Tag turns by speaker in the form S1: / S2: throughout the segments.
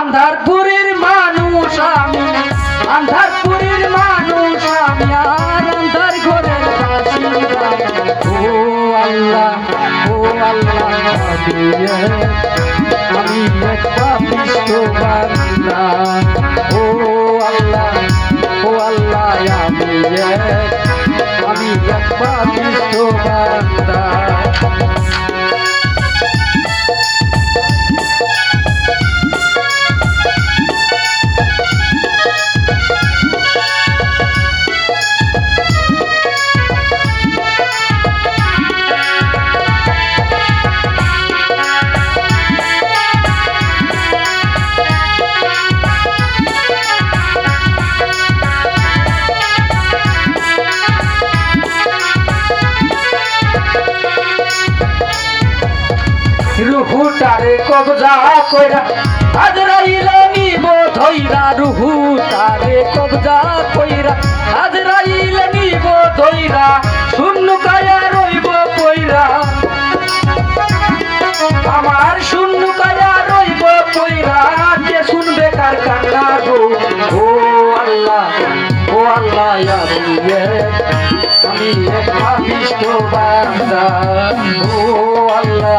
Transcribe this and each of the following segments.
S1: আন্ধারপুরের মানুষ আমি, আন্ধারপুরের মানুষ আমি, আর আন্ধার ঘরের ও আল্লাহ ও আল্লাহ আমি একটা বিশ্ব ও রুহুটারে কবজা কইরা আজরাইলে নিব ধইরা রুহুটারে কবজা কইরা আজরাইলে নিব ধইরা শূন্য কায়া রইব কইরা আমার শূন্য কায়া রইব কইরা কে শুনবে কার কান্না গো? ও আল্লাহ ও আল্লাহ ইয়া আমি এক পাপিষ্ট বান্দা। ও আল্লাহ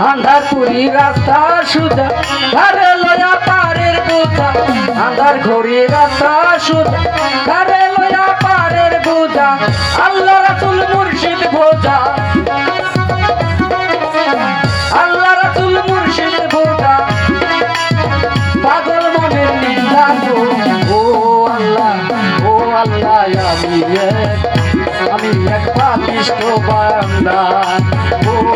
S1: আন্ধারপুরি রাস্তা সুদা ঘরে লয়া পারের বোঝা। আন্ধার ঘড়ি রাস্তা সুদা ঘরে লয়া পারের বোঝা। আল্লাহ রাসুল মুর্শিদ বোঝা। আল্লাহ রাসুল মুর্শিদ বোঝা। আমি এক আমি এক পাপিষ্ট বান্দা। ও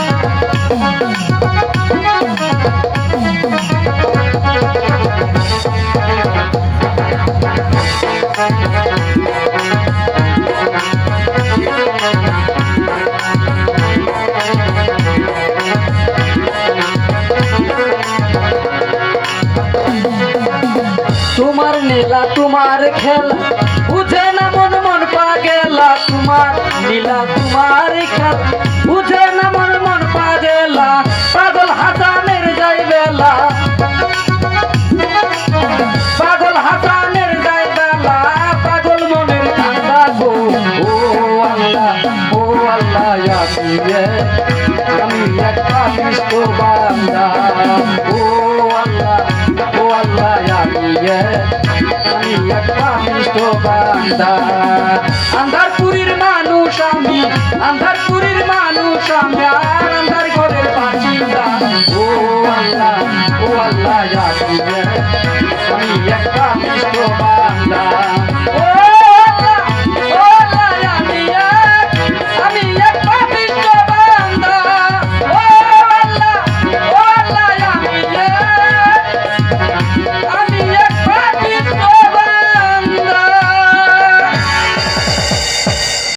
S1: খেলা বুঝে না মন মন পা গেলা তোমার, নীলা তোমার খেলা। বুঝে না মন মন পা গেলা পাগল হাসানের যাই বেলা। পাগল হাসানের যাই বেলা, পাগল মনের কান্দা গো। ও আল্লাহ ও আল্লাহ আমি আমি তো বান্দা আন্ধারপুরীর মানুষ আমি আন্ধারপুরীর মানুষ আমি আর আন্ধার ঘরের বাসিন্দা। ও আল্লাহ ও আল্লাহ আমি একটা তো বান্দা ও